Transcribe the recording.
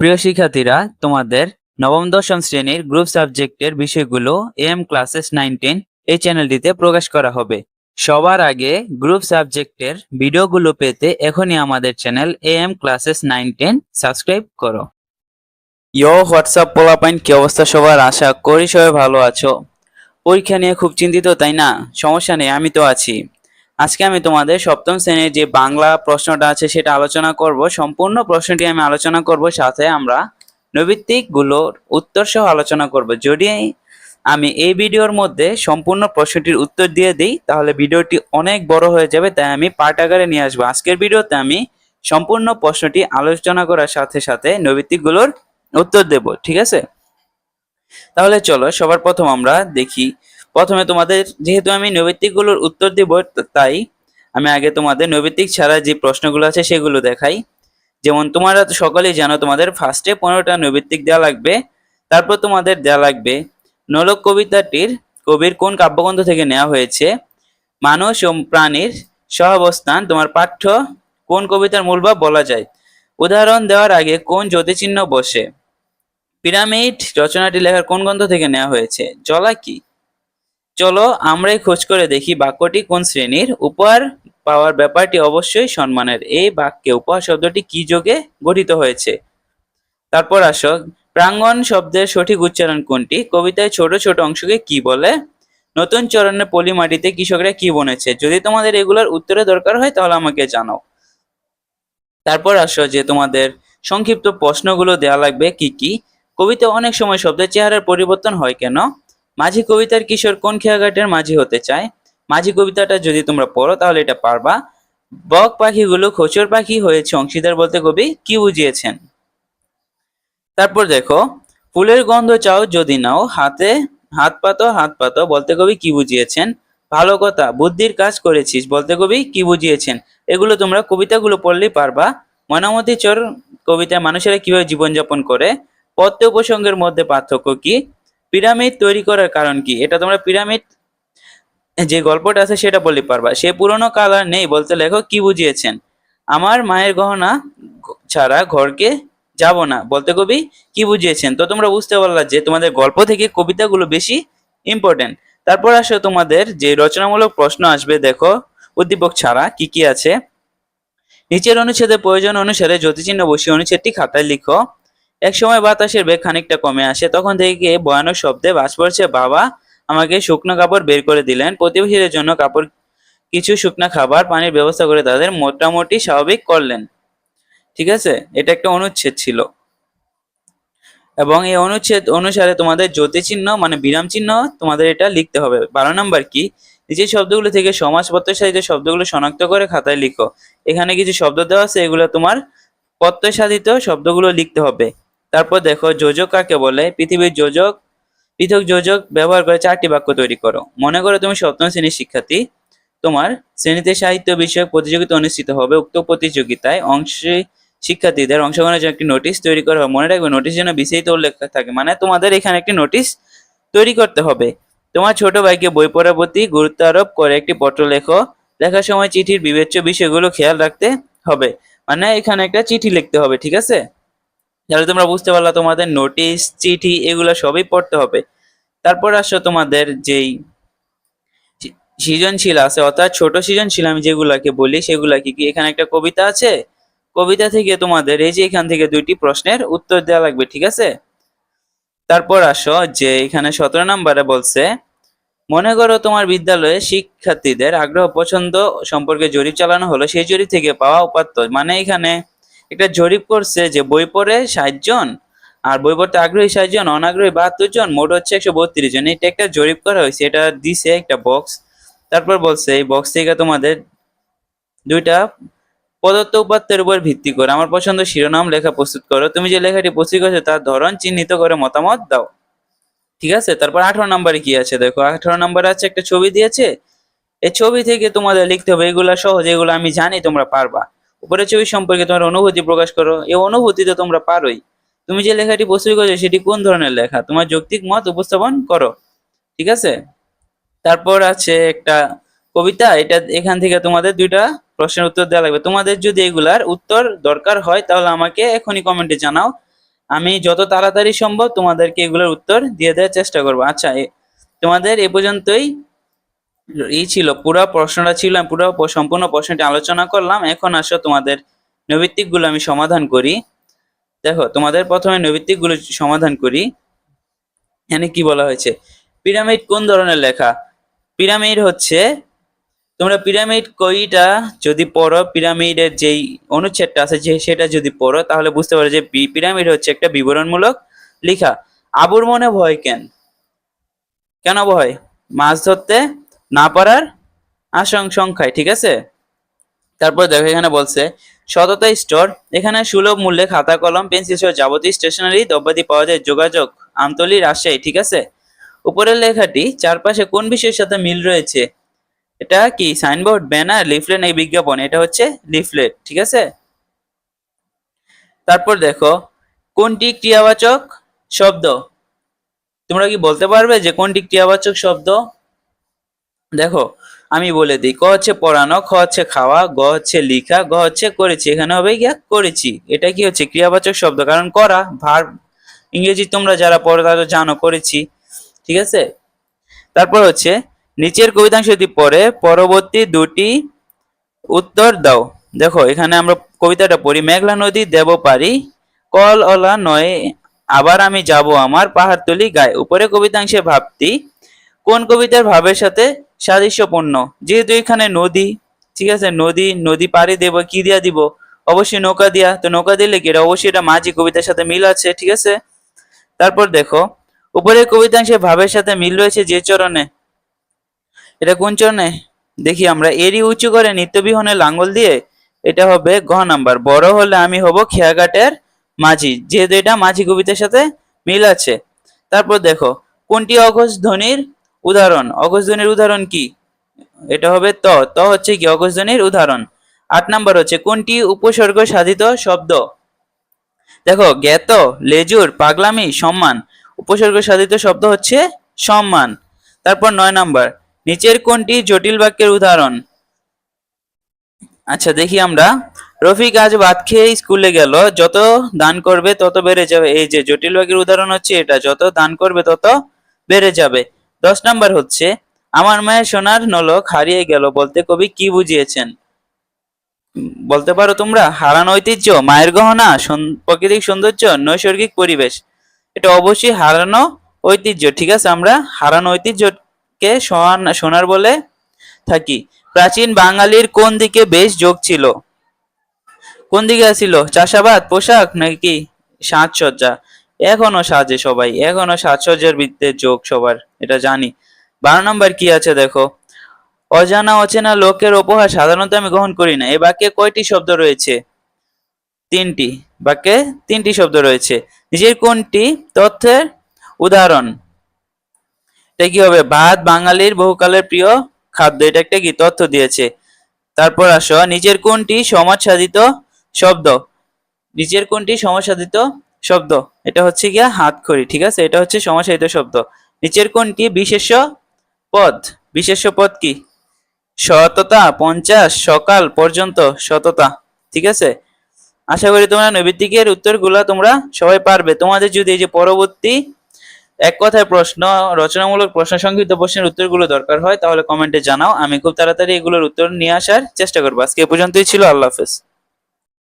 প্রিয় শিক্ষার্থীরা, তোমাদের নবম, দশম শ্রেণির গ্রুপ সাবজেক্টের বিষয়গুলো এম ক্লাসেস নাইন টেন এই চ্যানেলটিতে প্রকাশ করা হবে। সবার আগে গ্রুপ সাবজেক্টের ভিডিওগুলো পেতে এখনই আমাদের channel M classes nine ten subscribe করো। ইয়ো, হোয়াটসঅ্যাপ পোলাপাইন, কি অবস্থা সবার? আশা করি সবাই ভালো আছো। পরীক্ষা নিয়ে খুব চিন্তিত, তাই না? সমস্যা নেই, আমি তো আছি। আজকে আমি তোমাদের সপ্তম শ্রেণির যে বাংলা প্রশ্নটা আছে সেটা আলোচনা করব। সম্পূর্ণ প্রশ্নটি আমি আলোচনা করব, সাথে আমরা নৈবিত্তিকগুলোর উত্তর সহ আলোচনা করব। যদি আমি এই ভিডিওর মধ্যে সম্পূর্ণ প্রশ্নটির উত্তর দিয়ে দিই, তাহলে ভিডিওটি অনেক বড় হয়ে যাবে, তাই আমি পার্ট আকারে নিয়ে আসব। আজকের ভিডিওতে আমি সম্পূর্ণ প্রশ্নটি আলোচনা করার সাথে সাথে নৈবিত্তিকগুলোর উত্তর দেব, ঠিক আছে? তাহলে চলো, সবার প্রথম আমরা দেখি প্রথমে তোমাদের, যেহেতু আমি নৈবিত্তিকগুলোর উত্তর দিব তাই আমি আগে তোমাদের নৈবিত্তিক ছাড়া যে প্রশ্নগুলো আছে সেগুলো দেখাই। যেমন, তোমরা সকলেই জানো তোমাদের ফার্স্টে পনেরোটা নৈবিত্তিক দেওয়া লাগবে, তারপর তোমাদের দেওয়া লাগবে নোলক কবিতাটির, কবির কোন কাব্যগ্রন্থ থেকে নেওয়া হয়েছে, মানুষ ও প্রাণীর সহাবস্থান, তোমার পাঠ্য কোন কবিতার মূল ভাব বলা যায়, উদাহরণ দেওয়ার আগে কোন জ্যোতিচিহ্ন বসে, পিরামিড রচনাটি লেখার কোন গ্রন্থ থেকে নেওয়া হয়েছে, জলা কি? চলো আমরাই খোঁজ করে দেখি বাক্যটি কোন শ্রেণির। উপহার পাওয়ার ব্যাপারটি অবশ্যই সম্মানের। এই বাক্যে উপহার শব্দটি কি যোগে গঠিত হয়েছে? তারপর আসো। প্রাঙ্গণ শব্দের সঠিক উচ্চারণ কোনটি? কবিতায় ছোট ছোট অংশকে কি বলে? নতুন চরণে পলি মাটিতে কৃষকরা কি বনেছে? যদি তোমাদের এগুলোর উত্তরে দরকার হয় তাহলে আমাকে জানাও। তারপর আসো যে তোমাদের সংক্ষিপ্ত প্রশ্নগুলো দেওয়া লাগবে কি কি? কবিতা অনেক সময় শব্দের চেহারার পরিবর্তন হয় কেন? মাঝি কবিতার কিশোর কোন খেয়াঘাটের মাঝি হতে চায়? মাঝি কবিতাটা যদি তোমরা পড়ো, তাহলে এটা পারবা। বক পাখিগুলো খোচর পাখি হয়েছে অংশীদার বলতে কবি, কি বুঝিয়েছেন? তারপর দেখো, ফুলের গন্ধ চাও যদি নাও, হাতে হাত পাতো হাত পাতো, বলতে কবি, কি বুঝিয়েছেন? ভালো কথা, বুদ্ধির কাজ করেছিস, বলতে কবি, কি বুঝিয়েছেন? এগুলো তোমরা কবিতাগুলো পড়লেই পারবা। মনামতি চর কবিতায় মানুষেরা কীভাবে জীবনযাপন করে? পদ্য উপসঙ্গের মধ্যে পার্থক্য কি? পিরামিড তৈরি করার কারণ কি? এটা তোমরা পিরামিড যে গল্পটা আছে সেটা বলতে পারবা। সে পুরনো কালার নেই বলতে লেখক কি বুঝিয়েছেন? আমার মায়ের গহনা ছাড়া ঘরকে যাব না। বলতে কবি, কি বুঝিয়েছেন? তো তোমরা বুঝতে পারলা যে তোমাদের গল্প থেকে কবিতাগুলো বেশি ইম্পর্টেন্ট তারপর আসো তোমাদের যে রচনামূলক প্রশ্ন আসবে, দেখো, উদ্দীপক ছাড়া কি কি আছে? নিচের অনুচ্ছেদের প্রয়োজন অনুসারে জ্যোতিচিহ্ন বসিয়ে অনুচ্ছেদটি খাতায় লিখো। এক সময় বাতাসের বেগ খানিকটা কমে আসে, তখন থেকে ভয়ানক শব্দে বাস পড়ছে, বাবা, আমাকে শুকনো কাপড় বের করে দিলেন। প্রতিবেশীদের জন্য কাপড়, কিছু শুকনো খাবার, পানির ব্যবস্থা করে তাদের মোটামুটি স্বাভাবিক করলেন। ঠিক আছে? এটা একটা অনুচ্ছেদ ছিল। এবং এই অনুচ্ছেদ অনুসারে তোমাদের জ্যোতিচিহ্ন মানে বিরাম চিহ্ন, তোমাদের এটা লিখতে হবে। বারো নাম্বার কি? নিচের শব্দগুলো থেকে সমাজপত্র সাহিত্য শব্দগুলো শনাক্ত করে খাতায় লিখো। এখানে কিছু শব্দ দেওয়া আছে, এগুলো তোমার প্রত্যয় সাধিত শব্দগুলো লিখতে হবে। তারপর দেখো যোজক কাকে বলে? পৃথিবীর যোজক, পৃথক যোজক ব্যবহার করে চারটি বাক্য তৈরি করো। মনে করো তুমি সপ্তম শ্রেণির শিক্ষার্থী, তোমার শ্রেণীতে সাহিত্য বিষয়ক প্রতিযোগিতা অনুষ্ঠিত হবে, উক্ত প্রতিযোগিতায় অংশে শিক্ষার্থীদের অংশগ্রহণের জন্য একটি নোটিশ তৈরি করা হবে। মনে রাখবে নোটিশ যেন বিস্তারিত উল্লেখ থাকে মানে তোমাদের এখানে একটি নোটিশ তৈরি করতে হবে। তোমার ছোট ভাইকে বই পড়ার প্রতি গুরুত্ব আরোপ করে একটি পত্র লেখো। লেখার সময় চিঠির বিবেচ্য বিষয়গুলো খেয়াল রাখতে হবে। মানে এখানে একটা চিঠি লিখতে হবে, ঠিক আছে? তাহলে তোমরা বুঝতে পারলা তোমাদের নোটিশ চিঠি এগুলো সবই পড়তে হবে। তারপর আসো তোমাদের যেই সৃজনশীল আছে, অর্থাৎ ছোট সৃজনশীল আমি যেগুলাকে বলি সেগুলা কি কি এখানে একটা কবিতা আছে? কবিতা থেকে তোমাদের এই যে এখান থেকে দুইটি প্রশ্নের উত্তর দেওয়া লাগবে, ঠিক আছে? তারপর আসো যে এখানে সতেরো নম্বরে বলছে, মনে করো তোমার বিদ্যালয়ে শিক্ষার্থীদের আগ্রহ, পছন্দ সম্পর্কে জরিপ চালানো হলো, সেই জরিপ থেকে পাওয়া উপাত্ত। মানে এখানে একটা জরিপ করছে যে বই পড়ে ষাট জন আর বই পড়তে আগ্রহী ষাট জন, অনাগ্রহী বাহাত্তর জন, মোট হচ্ছে একশো বত্রিশ জন। এটা একটা জরিপ করা হয়েছে, এটা দিছে একটা বক্স তারপর বলছে, এই বক্স থেকে তোমাদের দুইটা প্রদত্ত উপাত্তের উপর ভিত্তি করে। আমার পছন্দ শিরোনাম, লেখা প্রস্তুত করো। তুমি যে লেখাটি প্রস্তুত করেছ, তার ধরন চিহ্নিত করে মতামত দাও। ঠিক আছে? তারপর আঠারো নম্বরে কি আছে? দেখো, আঠারো নম্বরে আছে, একটা ছবি দিয়েছে। এই ছবি থেকে তোমাদের লিখতে হবে, এগুলা সহজ, এগুলো আমি জানি, তোমরা পারবা। উপরে ছবি সম্পর্কে তোমার অনুভূতি প্রকাশ করো। এই অনুভূতি তো তোমরা পারোই। তুমি যে লেখাটি প্রস্তুত করেছ, সেটি কোন ধরনের লেখা? তোমার যৌক্তিক মত উপস্থাপন করো। ঠিক আছে? তারপর আছে একটা কবিতা। এটা এখান থেকে তোমাদের দুইটা প্রশ্নের উত্তর দেওয়া লাগবে। তোমাদের যদি এগুলার উত্তর দরকার হয়, তাহলে আমাকে এখনই কমেন্টে জানাও। আমি যত তাড়াতাড়ি সম্ভব তোমাদেরকে এগুলোর উত্তর দিয়ে দেওয়ার চেষ্টা করব। আচ্ছা তোমাদের এ পর্যন্তই। এই ছিল পুরো প্রশ্নটা ছিল, আমি পুরো সম্পূর্ণ প্রশ্নটি আলোচনা করলাম। এখন আসো তোমাদের নৈবিত্তিকগুলো আমি সমাধান করি। দেখো, তোমাদের প্রথমে নৈবিত্তিকগুলো সমাধান করি। এখানে কি বলা হয়েছে? পিরামিড কোন ধরনের লেখা? পিরামিড হচ্ছে, তোমরা পিরামিড কইটা যদি পড়ো, পিরামিডের যেই অনুচ্ছেদটা আছে যে সেটা যদি পড়ো, তাহলে বুঝতে পারো যে পিরামিড হচ্ছে একটা বিবরণমূলক লেখা। আবুর মনে ভয় কেন? কেন ভয়? মাছ ধরতে না পারার আশঙ্কায় ঠিক আছে? তারপর দেখো এখানে বলছে, সততা স্টোর, এখানে সুলভ মূল্যে খাতা, কলম, পেন্সিল সহ যাবতীয় স্টেশনারি দ্রব্যাদি পাওয়া যায়। যোগাযোগ, আমতলি রাজশাহী, ঠিক আছে? উপরের লেখাটি চারপাশে কোন বিষয়ের সাথে মিল রয়েছে? এটা কি সাইনবোর্ড ব্যানার লিফলেট এই বিজ্ঞাপন? এটা হচ্ছে লিফলেট ঠিক আছে? তারপর দেখো, কোনটি ক্রিয়াবাচক শব্দ? তোমরা কি বলতে পারবে যে কোনটি ক্রিয়াবাচক শব্দ? দেখো, আমি বলে দিই, ক হচ্ছে পড়ানো, খ হচ্ছে খাওয়া, গ হচ্ছে লিখা, গ হচ্ছে করেছি। এখানে হবে গিয়া করেছি। এটা কি হচ্ছে? ক্রিয়াবাচক শব্দ। কারণ করা, ভার, ইংরেজি তোমরা যারা পড়ো তারা জানো, করেছি। ঠিক আছে? তারপর হচ্ছে, নিচের কবিতাংশ যদি পড়ে, পরবর্তী দুটি উত্তর দাও। দেখো, এখানে আমরা কবিতাটা পড়ি, মেঘলা নদী দেব পারি কল অলা নয়, আবার আমি যাব আমার পাহাড়তলি গায়ে। উপরে কবিতাংশে ভাবতি কোন কবিতার ভাবের সাথে সাদৃশ্যপূর্ণ? যেহেতু এখানে নদী, ঠিক আছে? নদী নদী পাড়ি দেব, কি দিয়া দিব? অবশ্যই নৌকা দিয়া। তো নৌকা দিলে কি এটা? অবশ্যই এটা মাঝি কবিতার সাথে মিল আছে, ঠিক আছে? তারপর দেখো, উপরের কবিতাংশে ভাবের সাথে মিল রয়েছে যে চরণে? এটা কোন চরণে? দেখি আমরা, এরই উঁচু করে নিত্যবিহনে লাঙ্গল দিয়ে, এটা হবে ঘ নাম্বার। বড় হলে আমি হব খেয়াঘাটের মাঝি। যেহেতু এটা মাঝি কবিতার সাথে মিল আছে। তারপর দেখো, কোনটি অঘোষ ধ্বনির উদাহরণ অঘোষ ধ্বনির উদাহরণ কি? এটা হবে ত ত হচ্ছে কি? অঘোষ ধ্বনির উদাহরণ। আট নাম্বার হচ্ছে, কোনটি উপসর্গ সাধিত শব্দ? দেখো, জ্ঞাত, লেজুর, পাগলামি, সম্মান। উপসর্গ সাধিত শব্দ হচ্ছে সম্মান। তারপর নয় নাম্বার, নিচের কোনটি জটিল বাক্যের উদাহরণ? আচ্ছা দেখি আমরা। রফিক আজ ভাত খেয়ে স্কুলে গেল, যত দান করবে তত বেড়ে যাবে। এই যে জটিল বাক্যের উদাহরণ হচ্ছে এটা, যত দান করবে তত বেড়ে যাবে। দশ নাম্বার হচ্ছে, আমার মায়ের সোনার নলক হারিয়ে গেল বলতে কবি কি বুঝিয়েছেন? বলতে পারো তোমরা, হারানো ঐতিহ্য, মায়ের গহনা প্রাকৃতিক সৌন্দর্য, নৈসর্গিক পরিবেশ। এটা অবশ্যই হারানো ঐতিহ্য, ঠিক আছে? আমরা হারানো ঐতিহ্যকে সোনার বলে থাকি। প্রাচীন বাঙালির কোন দিকে বেশ যোগ ছিল? কোন দিকে ছিল চাষাবাদ, পোশাক নাকি সাজসজ্জা? এখনও সাজে সবাই, এখনও সাজসজ্জার বৃত্তের যোগ সবার, এটা জানি। বারো নম্বর কি আছে দেখো? অজানা অচেনা লোকের উপহার সাধারণত আমি গ্রহণ করি না। এই বাক্যে কয়টি শব্দ রয়েছে? তিনটি। বাক্যে তিনটি শব্দ রয়েছে। নিজের কোনটি? তথ্যের উদাহরণ। এটা কি হবে? ভাত বাঙালির বহুকালের প্রিয় খাদ্য। এটা একটা কি? তথ্য দিয়েছে। তারপর আসো। নিজের কোনটি সমাজ সাধিত শব্দ? নিজের কোনটি সমাজ সাধিত শব্দ। এটা হচ্ছে গিয়া হাতখড়ি ঠিক আছে? এটা হচ্ছে সমাজ সাধিত শব্দ। নিচের কোনটি বিশেষ্য পদ। বিশেষ্য পদ কি? সততা, পঞ্চাশ, সকাল পর্যন্ত সততা, ঠিক আছে? আশা করি তোমরা নৈবিত্তিকের উত্তরগুলো তোমরা সবাই পারবে। তোমাদের যদি এই যে পরবর্তী এক কথায় প্রশ্ন, রচনামূলক প্রশ্ন সংক্ষিপ্ত প্রশ্নের উত্তরগুলো দরকার হয়, তাহলে কমেন্টে জানাও। আমি খুব তাড়াতাড়ি এগুলোর উত্তর নিয়ে আসার চেষ্টা করব। আজকে এ পর্যন্তই ছিল। আল্লাহ হাফেজ।